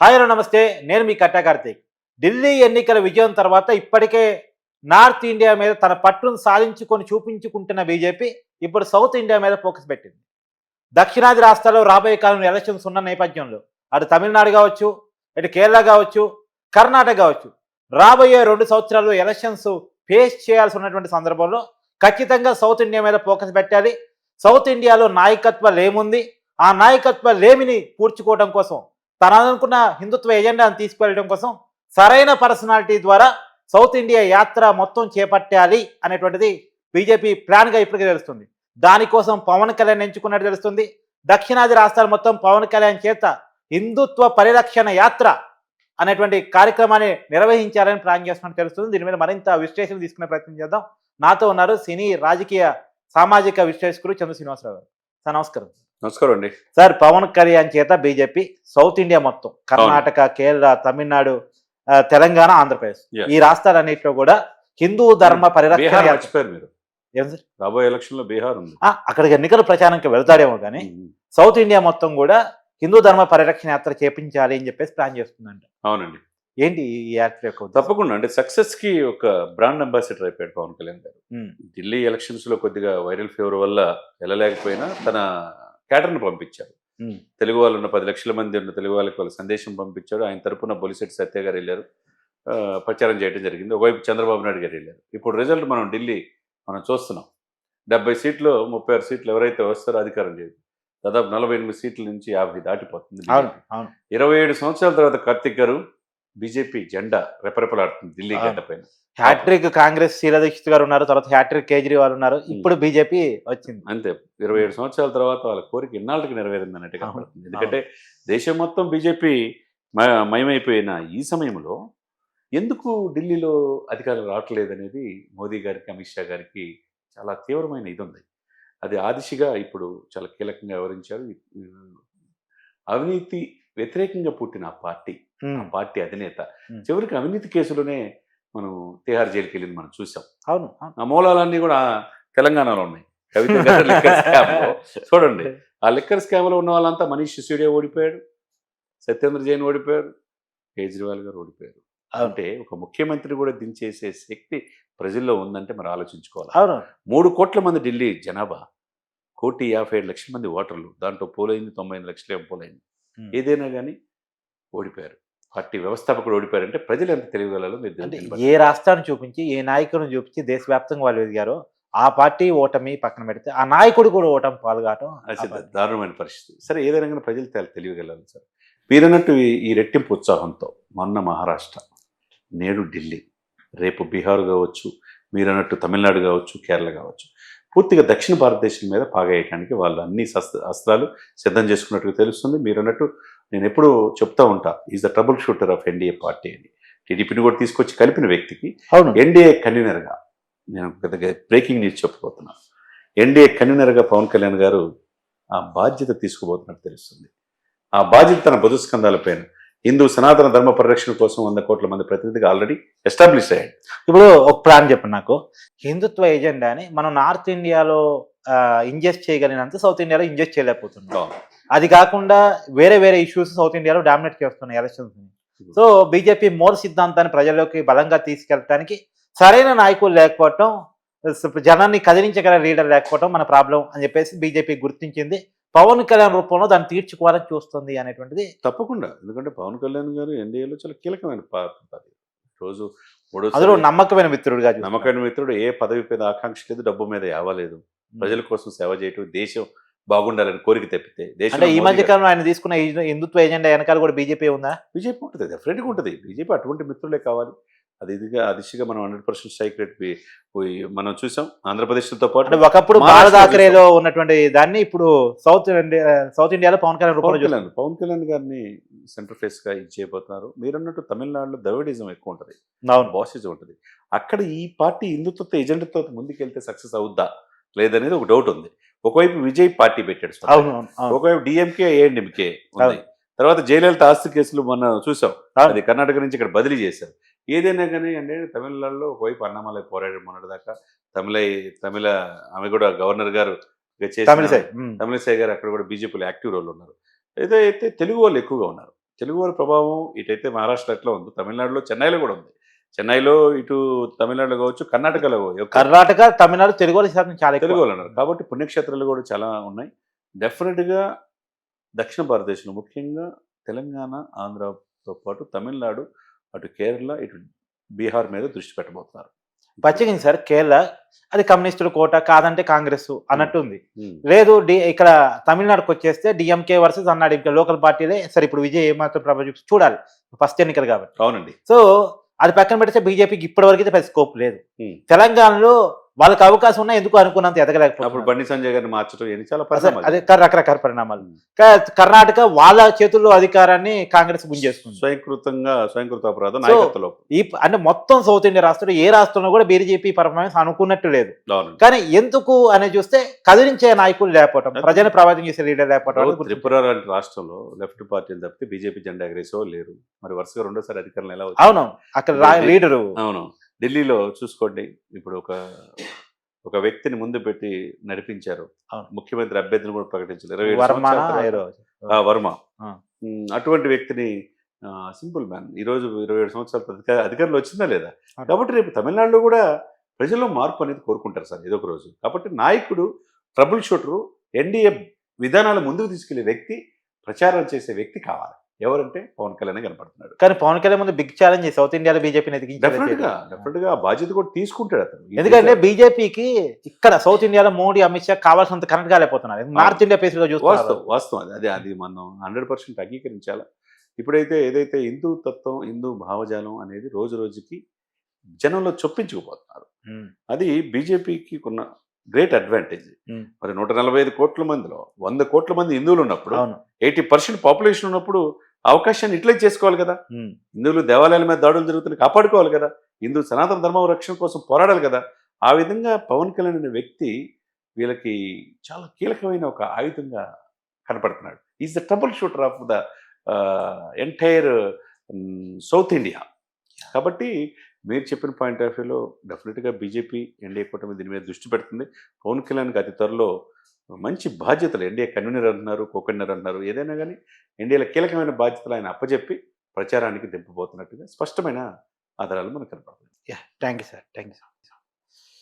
Hi hello నమస్తే. నేను మీ కట్టా కార్తీక్. ఢిల్లీ ఎన్నికల విజయం తర్వాత ఇప్పటికే నార్త్ ఇండియా మీద తన పట్టును సాధించుకొని చూపించుకుంటున్న బీజేపీ ఇప్పుడు సౌత్ ఇండియా మీద ఫోకస్ పెట్టింది. దక్షిణాది రాష్ట్రాల్లో రాబోయే కాలంలో ఎలక్షన్స్ ఉన్న నేపథ్యంలో అటు తమిళనాడు కావచ్చు ఇటు కేరళ కావచ్చు కర్ణాటక కావచ్చు రాబోయే రెండు సంవత్సరాలు ఎలక్షన్స్ ఫేస్ చేయాల్సి ఉన్నటువంటి సందర్భంలో ఖచ్చితంగా సౌత్ ఇండియా మీద ఫోకస్ పెట్టాలి. సౌత్ ఇండియాలో నాయకత్వ లేముంది. ఆ నాయకత్వ లేమిని పూడ్చుకోవడం కోసం తన అనుకున్న హిందుత్వ ఎజెండాను తీసుకువెళ్ళడం కోసం సరైన పర్సనాలిటీ ద్వారా సౌత్ ఇండియా యాత్ర మొత్తం చేపట్టాలి అనేటువంటిది బీజేపీ ప్లాన్గా ఇప్పటికీ తెలుస్తుంది. దానికోసం పవన్ కళ్యాణ్ ఎంచుకున్నట్టు తెలుస్తుంది. దక్షిణాది రాష్ట్రాలు మొత్తం పవన్ కళ్యాణ్ చేత హిందుత్వ పరిరక్షణ యాత్ర అనేటువంటి కార్యక్రమాన్ని నిర్వహించాలని ప్లాన్ చేస్తున్నట్టు తెలుస్తుంది. దీని మీద మరింత విశ్లేషణ తీసుకునే ప్రయత్నం చేద్దాం. నాతో ఉన్నారు సినీ రాజకీయ సామాజిక విశ్లేషకులు చంద్ర శ్రీనివాసరావు గారు. సార్ నమస్కారం. నమస్కారం అండి. సార్ పవన్ కళ్యాణ్ చేత బీజేపీ సౌత్ ఇండియా మొత్తం కర్ణాటక కేరళ తమిళనాడు తెలంగాణ ఆంధ్రప్రదేశ్. ఈ రాష్ట్రాలన్నింటిలో కూడా హిందూ ధర్మ పరిరక్షణ యాత్ర- మర్చిపోయారు మీరు? రాబోయే ఎలక్షన్లో బీహార్ ఉంది. అక్కడికి ఎన్నికల ప్రచారానికి వెళ్తాడేమో కానీ ఉమ్, సౌత్ ఇండియా మొత్తం కూడా హిందూ ధర్మ పరిరక్షణ యాత్ర చేపించాలి అని చెప్పేసి ప్లాన్ చేస్తుందంట. అవునండి. ఏంటి ఈ యాత్ర యొక్క? తప్పకుండా అంటే సక్సెస్కి ఒక బ్రాండ్ అంబాసిడర్ అయిపోయాడు పవన్ కళ్యాణ్ గారు. ఉమ్, ఢిల్లీ ఎలక్షన్స్లో కొద్దిగా వైరల్ ఫీవర్ వల్ల వెళ్ళలేకపోయినా తన క్యాటర్ను పంపించారు. ఉమ్, తెలుగు వాళ్ళు ఉన్న పది లక్షల మంది ఉన్న తెలుగు వాళ్ళకి వాళ్ళ సందేశం పంపించాడు. ఆయన తరపున బొలిశెట్టి సత్య గారు వెళ్ళారు. ప్రచారం చేయడం జరిగింది. ఒకవైపు చంద్రబాబు నాయుడు గారు వెళ్ళారు. ఇప్పుడు రిజల్ట్ మనం ఢిల్లీ మనం చూస్తున్నాం. డెబ్బై సీట్లు ముప్పై ఆరు సీట్లు ఎవరైతే వస్తారో అధికారం లేదు. దాదాపు నలభై ఎనిమిది సీట్ల నుంచి యాభై దాటిపోతుంది ఇరవై ఏడు సంవత్సరాల తర్వాత కార్తిక్ గారు బీజేపీ జెండా రెపరెపలాడుతుంది ఢిల్లీ. గడ్డ పైన. హ్యాట్రిక్ కాంగ్రెస్ శీలా దీక్షిత్ గారు ఉన్నారు తర్వాత హ్యాట్రిక్ కేజ్రీవాల్ ఉన్నారు ఇప్పుడు బీజేపీ వచ్చింది. అంతే ఇరవై ఏడు సంవత్సరాల తర్వాత వాళ్ళ కోరిక ఇన్నాళ్ళకి నెరవేరింది అన్నట్టు అవును. కనపడుతుంది. ఎందుకంటే దేశం మొత్తం బీజేపీ మయమైపోయిన ఈ సమయంలో ఎందుకు ఢిల్లీలో అధికారులు రావట్లేదు అనేది మోదీ గారికి అమిత్ షా గారికి చాలా తీవ్రమైన ఇది ఉంది అది ఆ దిశగా ఇప్పుడు చాలా కీలకంగా వివరించారు. అవినీతి వ్యతిరేకంగా పుట్టిన పార్టీ పార్టీ అధినేత. చివరికి అవినీతి కేసులోనే మనం తిహార్ జైలుకి వెళ్ళింది మనం చూసాం. అవును. ఆ మూలాలన్నీ కూడా తెలంగాణలో ఉన్నాయి. కవిత గారి లిక్కర్ స్కామ్లో చూడండి ఆ లిక్కర్ స్కామ్లో ఉన్న వాళ్ళంతా మనీష్ సిసోడియా ఓడిపోయాడు సత్యేంద్ర జైన్ ఓడిపోయారు కేజ్రీవాల్ గారు ఓడిపోయారు. అంటే ఒక ముఖ్యమంత్రి కూడా దించేసే శక్తి ప్రజల్లో ఉందంటే మరి ఆలోచించుకోవాలి? అవును. మూడు కోట్ల మంది ఢిల్లీ జనాభా కోటి యాభై ఏడు లక్షల మంది ఓటర్లు. దాంట్లో పోలైంది తొంభై ఎనిమిది లక్షలే పోలైంది. ఉమ్. ఏదైనా కానీ ఓడిపోయారు. పార్టీ వ్యవస్థాపకుడు ఓడిపోయారంటే ప్రజలు ఎంత తెలియగలరో మీరు అంటే ఏ రాష్ట్రాన్ని చూపించి ఏ నాయకుడిని చూపించి దేశవ్యాప్తంగా వాళ్ళు ఎదిగారో ఆ పార్టీ ఓటమి పక్కన పెడితే ఆ నాయకుడు కూడా ఓటమి పాల్గొనడం దారుణమైన పరిస్థితి. సరే ఏదైనా ప్రజలు తెల- తెలియగలరు సార్. మీరన్నట్టు ఈ- ఈ రెట్టింపు ఉత్సాహంతో మొన్న మహారాష్ట్ర నేడు ఢిల్లీ రేపు బీహార్ కావచ్చు మీరన్నట్టు తమిళనాడు కావచ్చు కేరళ కావచ్చు పూర్తిగా దక్షిణ భారతదేశం మీద పాగేయడానికి వాళ్ళు అన్ని అస్త్రాలు సిద్ధం చేసుకున్నట్టుగా తెలుస్తుంది. మీరన్నట్టు నేను ఎప్పుడూ చెప్తా ఉంటా is the trouble shooter of NDA party అని. టీడీపీని కూడా తీసుకొచ్చి కలిపిన వ్యక్తికి అవును. ఎన్డీఏ కన్వీనర్గా నేను పెద్దగా బ్రేకింగ్ న్యూస్ చెప్పబోతున్నాను ఎన్డీఏ కన్వీనర్గా పవన్ కళ్యాణ్ గారు ఆ బాధ్యత తీసుకోబోతున్నట్టు తెలుస్తుంది. ఆ బాధ్యత తన బుధస్కంధాలపైన హిందూ సనాతన ధర్మ పరిరక్షణ కోసం వంద కోట్ల మంది ప్రతినిధిగా ఆల్రెడీ ఎస్టాబ్లిష్ అయ్యాడు. ఇప్పుడు ఒక ప్లాన్ చెప్పండి నాకు. హిందుత్వ ఎజెండాని మనం నార్త్ ఇండియాలో ఇంజెస్ట్ చేయగలిగినంత సౌత్ ఇండియాలో ఇంజెస్ట్ చేయలేకపోతున్నాం. అది కాకుండా వేరే వేరే ఇష్యూస్ సౌత్ ఇండియాలో డామినేట్ చేస్తున్నాయి ఎలక్షన్స్ సో బీజేపీ మూల సిద్ధాంతాన్ని ప్రజల్లోకి బలంగా తీసుకెళ్ళడానికి సరైన నాయకులు లేకపోవటం జనాన్ని కదిలించగల లీడర్ లేకపోవటం మన ప్రాబ్లం అని చెప్పేసి బీజేపీ గుర్తించింది. పవన్ కళ్యాణ్ రూపంలో దాన్ని తీర్చుకోవాలని చూస్తుంది అనేటువంటిది తప్పకుండా. ఎందుకంటే పవన్ కళ్యాణ్ గారు ఎన్డీఏలో చాలా కీలకమైన పాత్ర. రోజు అందులో నమ్మకమైన మిత్రుడుగా చూస్తున్నాం. నమ్మకమైన మిత్రుడు ఏ పదవి మీద ఆకాంక్ష లేదు డబ్బు మీద యావలేదు ప్రజల కోసం సేవ చేయటం దేశం బాగుండాలని కోరిక తెప్పితే దేశం ఈ మధ్య కాలంలో ఆయన తీసుకున్న హిందుత్వ ఎజెండా వెనకాల కూడా బీజేపీ ఉందా? బీజేపీ ఉంటుంది డెఫినెట్గా ఉంటుంది. బీజేపీ అటువంటి మిత్రులే కావాలి. అది ఇదిగా ఆ దిశగా మనం హండ్రెడ్ పర్సెంట్ స్ట్రైక్ రేట్ మనం చూసాం. ఆంధ్రప్రదేశ్తో పాటు ఒకప్పుడు బాలదాకరేలో ఉన్నటువంటి దాన్ని ఇప్పుడు సౌత్ సౌత్ ఇండియాలో పవన్ కళ్యాణ్ రూపంలో పవన్ కళ్యాణ్ పవన్ కళ్యాణ్ గారిని సెంటర్ ఫేస్గా ఇది చేయబోతున్నారు. మీరన్నట్టు తమిళనాడులో ద్రవిడిజం ఎక్కువ ఉంటుంది. అవును. బాసిజం ఉంటుంది. అక్కడ ఈ పార్టీ హిందుత్వ ఎజెండాతో ముందుకెళ్తే సక్సెస్ అవుద్దా? లేదనేది ఒక డౌట్ ఉంది. ఒకవైపు విజయ్ పార్టీ పెట్టాడు ఒకవైపు డిఎంకే ఏఎన్డిఎంకే ఉంది తర్వాత జయలలిత ఆస్తి కేసులు మొన్న చూసాం. అది కర్ణాటక నుంచి ఇక్కడ బదిలీ చేశారు. ఏదైనా కానీ అంటే తమిళనాడులో ఒకవైపు అన్నమలై పోరాడు మొన్నటిదాకా తమిళ తమిళ ఆమె కూడా గవర్నర్ గారు చేసిన- తమిళసై గారు అక్కడ కూడా బీజేపీలో యాక్టివ్ రోల్ ఉన్నారు. ఏదైతే తెలుగు వాళ్ళు ఎక్కువగా ఉన్నారు. తెలుగు వారి ప్రభావం ఇటైతే మహారాష్ట్ర ఎట్లా ఉంది. తమిళనాడులో చెన్నైలో కూడా ఉంది. చెన్నైలో ఇటు తమిళనాడులో కావచ్చు కర్ణాటకలో. కర్ణాటక తమిళనాడు తెలుగు వాళ్ళ శాతం చాలా ఎక్కువ. తెలుగు వాళ్ళు అన్నారు. కాబట్టి పుణ్యక్షేత్రాలు కూడా చాలా ఉన్నాయి. డెఫినెట్గా దక్షిణ భారతదేశంలో ముఖ్యంగా తెలంగాణ ఆంధ్రతో పాటు తమిళనాడు అటు కేరళ ఇటు బీహార్ మీద దృష్టి పెట్టబోతున్నారు. పచ్చిగింది సార్ కేరళ అది కమ్యూనిస్టుల కోట కాదంటే కాంగ్రెస్ అన్నట్టు ఉంది. లేదు డి ఇక్కడ తమిళనాడుకి వచ్చేస్తే డిఎంకే వర్సెస్ అన్నాడు. ఇంకా లోకల్ పార్టీలే. సరే ఇప్పుడు విజయ్ ఏమాత్రం ప్రభావం చూడాలి. ఫస్ట్ ఎన్నికలు కాబట్టి. అవునండి. సో అది పక్కన పెడితే బీజేపీకి ఇప్పటి వరకు అయితే పెద్ద స్కోప్ లేదు. తెలంగాణలో వాళ్ళకి అవకాశం ఉన్నా ఎందుకు అనుకున్నంత అప్పుడు ఎదగలేకపోతున్నారు బండి సంజయ్ గారిని మార్చడం చాలా పరిణామాలు. అదే కర్- రకరకాల పరిణామాలు. కర్ణాటక వాళ్ళ చేతుల్లో అధికారాన్ని కాంగ్రెస్ గుంజేస్తుంది స్వయంకృతంగా స్వయంకృత అపరాధం నాయకత్వంలో. ఈ అంటే మొత్తం సౌత్ ఇండియా రాష్ట్రంలో ఏ రాష్ట్రంలో కూడా బీజేపీ పర్ఫార్మెన్స్ అనుకున్నట్టు లేదు. కానీ ఎందుకు అని చూస్తే కదిలించే నాయకులు లేకపోవటం ప్రజలు ప్రభావితం చేసే లీడర్ లేకపోవటం. త్రిపుర లాంటి రాష్ట్రంలో లెఫ్ట్ పార్టీలు తప్పితే బీజేపీ జెండా ఎగరేసో లేరు. మరి వరుసగా రెండోసారి అధికారంలో ఎలా? అవును అక్కడ లీడరు. అవును. ఢిల్లీలో చూసుకోండి. ఇప్పుడు ఒక ఒక వ్యక్తిని ముందు పెట్టి నడిపించారు. ముఖ్యమంత్రి అభ్యర్థిని కూడా ప్రకటించారు. ఇరవై వర్మ. అటువంటి వ్యక్తిని సింపుల్ మ్యాన్. ఈ రోజు ఇరవై ఏడు సంవత్సరాల అధిక- అధికారంలో వచ్చిందా లేదా. కాబట్టి రేపు తమిళనాడులో కూడా ప్రజల్లో మార్పు అనేది కోరుకుంటారు సార్ ఏదో ఒక రోజు. కాబట్టి నాయకుడు ట్రబుల్ షూటరు ఎన్డీఏ విధానాలు ముందుకు తీసుకెళ్ళే వ్యక్తి ప్రచారం చేసే వ్యక్తి కావాలి. ఎవరంటే పవన్ కళ్యాణ్ కనపడుతున్నాడు. కానీ పవన్ కళ్యాణ్ ముందు బిగ్ ఛాలెంజ్ సౌత్ ఇండియాలో బీజేపీని డెఫినెట్గా ఎదిగించారు డెఫినెట్గా ఆ బాధ్యత కూడా తీసుకుంటాడు అతను. ఎందుకంటే బీజేపీకి ఇక్కడ సౌత్ ఇండియాలో మోడీ అమిత్ షా కావాల్సినంత కనెక్ట్ కాలేకపోతున్నారు నార్త్ ఇండియా పేస్లో వాస్తవం వాస్తవం. అది అదే అది మనం హండ్రెడ్ పర్సెంట్ అంగీకరించాలి? ఇప్పుడైతే ఏదైతే హిందూ తత్వం హిందూ భావజాలం అనేది రోజు రోజుకి జనంలో చొప్పించుకుపోతున్నారు. అది బీజేపీకి ఉన్న గ్రేట్ అడ్వాంటేజ్. మరి నూట నలభై ఐదు కోట్ల మందిలో వంద కోట్ల మంది హిందువులు ఉన్నప్పుడు ఎయిటీ పర్సెంట్ పాపులేషన్ ఉన్నప్పుడు అవకాశాన్ని ఇట్లే చేసుకోవాలి కదా. హిందువులు దేవాలయాల మీద దాడులు జరుగుతున్నాయి కాపాడుకోవాలి కదా. హిందూ సనాతన ధర్మం రక్షణ కోసం పోరాడాలి కదా. ఆ విధంగా పవన్ కళ్యాణ్ అనే వ్యక్తి వీళ్ళకి చాలా కీలకమైన ఒక ఆయుధంగా కనపడుతున్నాడు. Is the trouble shooter of the entire south India కాబట్టి మీరు చెప్పిన పాయింట్ ఆఫ్ వ్యూలో డెఫినెట్గా బీజేపీ ఎన్డీఏ కూటమి దీని మీద దృష్టి పెడుతుంది. పవన్ కళ్యాణ్కి అతి త్వరలో మంచి బాధ్యతలు. ఎన్డీఏ కన్వీనర్ అంటున్నారు కోకన్వీనర్ అంటున్నారు ఏదైనా కానీ ఎన్డీఏల కీలకమైన బాధ్యతలు ఆయన అప్పచెప్పి ప్రచారానికి దింపబోతున్నట్టుగా స్పష్టమైన ఆధారాలు మనకు కనపడుతుంది thank you sir thank you sir.